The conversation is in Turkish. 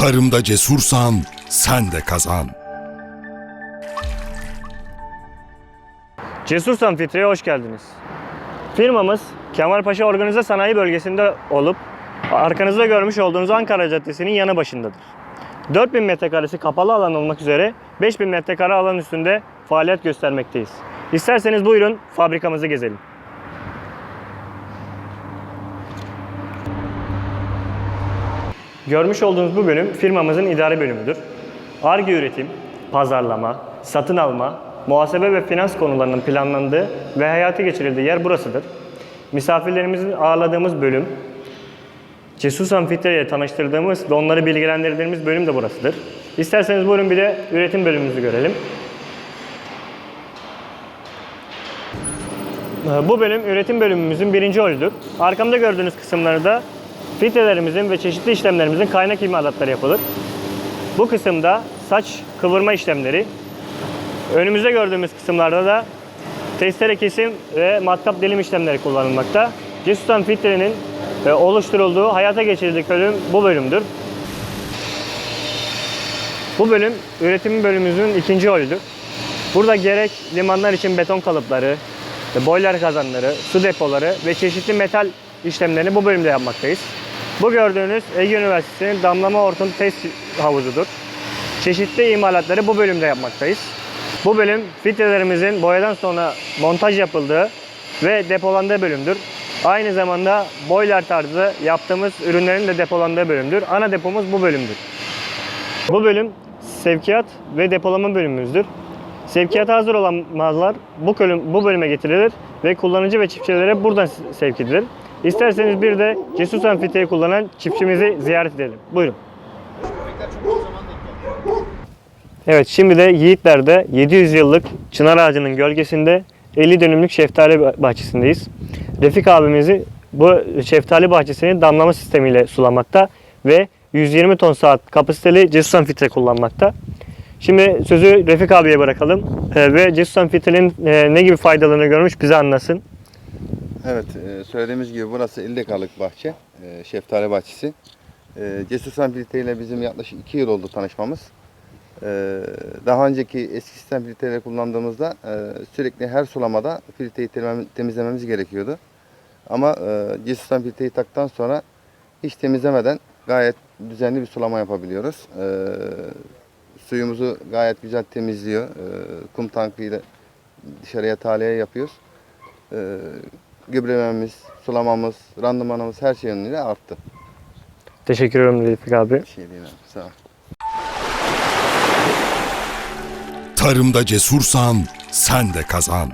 Tarımda cesursan sen de kazan. Cesur Sanfitri'ye hoş geldiniz. Firmamız Kemalpaşa Organize Sanayi Bölgesi'nde olup arkanızda görmüş olduğunuz Ankara Caddesi'nin yanı başındadır. 4000 metrekaresi kapalı alan olmak üzere 5000 metrekare alan üstünde faaliyet göstermekteyiz. İsterseniz buyurun fabrikamızı gezelim. Görmüş olduğunuz bu bölüm firmamızın idari bölümüdür. Arge üretim, pazarlama, satın alma, muhasebe ve finans konularının planlandığı ve hayata geçirildiği yer burasıdır. Misafirlerimizin ağırladığımız bölüm, Cesur Sanfitri ile tanıştırdığımız ve onları bilgilendirdiğimiz bölüm de burasıdır. İsterseniz buyurun bir de üretim bölümümüzü görelim. Ee, Bu bölüm üretim bölümümüzün birinci holüdür. Arkamda gördüğünüz kısımları da filtrelerimizin ve çeşitli işlemlerimizin kaynak imalatları yapılır. Bu kısımda saç kıvırma işlemleri, önümüzde gördüğümüz kısımlarda da testere kesim ve matkap delim işlemleri kullanılmakta. Cesustan filtrenin e, oluşturulduğu, hayata geçirildiği bölüm bu bölümdür. Bu bölüm üretim bölümümüzün ikinci holüdür. Burada gerek limanlar için beton kalıpları, e, boiler kazanları, su depoları ve çeşitli metal işlemlerini bu bölümde yapmaktayız. Bu gördüğünüz Ege Üniversitesi'nin damlama hortum test havuzudur. Çeşitli imalatları bu bölümde yapmaktayız. Bu bölüm filtrelerimizin boyadan sonra montaj yapıldığı ve depolandığı bölümdür. Aynı zamanda boiler tarzı yaptığımız ürünlerin de depolandığı bölümdür. Ana depomuz bu bölümdür. Bu bölüm sevkiyat ve depolama bölümümüzdür. Sevkiyata hazır olan mallar bu bölüm, bu bölüme getirilir ve kullanıcı ve çiftçilere buradan sevk edilir. İsterseniz bir de Cesur Sanfite'yi kullanan çiftçimizi ziyaret edelim. Buyurun. Evet şimdi de Yiğitler'de 700 yıllık çınar ağacının gölgesinde 50 dönümlük şeftali bahçesindeyiz. Refik abimizi bu şeftali bahçesini damlama sistemiyle sulamakta ve 120 ton saat kapasiteli Cesusan filtre kullanmakta. Şimdi sözü Refik abiye bırakalım Ee, ve Cesusan filtrenin e, ne gibi faydalarını görmüş bize anlasın. Evet, e, söylediğimiz gibi burası 50 dekalık bahçe, e, şeftali bahçesi. E, Cesur Sanfilite ile bizim yaklaşık 2 yıl oldu tanışmamız. Daha önceki eski sistem filtreleri kullandığımızda sürekli her sulamada filtreyi temizlemem- temizlememiz gerekiyordu. Ama e, Cesur Sanfilite'yi taktıktan sonra hiç temizlemeden gayet düzenli bir sulama yapabiliyoruz. Suyumuzu gayet güzel temizliyor. Kum tankıyla dışarıya tahliye yapıyoruz. Gübrelememiz, sulamamız, randımanımız her şey yönüyle arttı. Teşekkür ederim Refik abi. Bir şey değil abi. Sağ ol. Tarımda cesursan sen de kazan.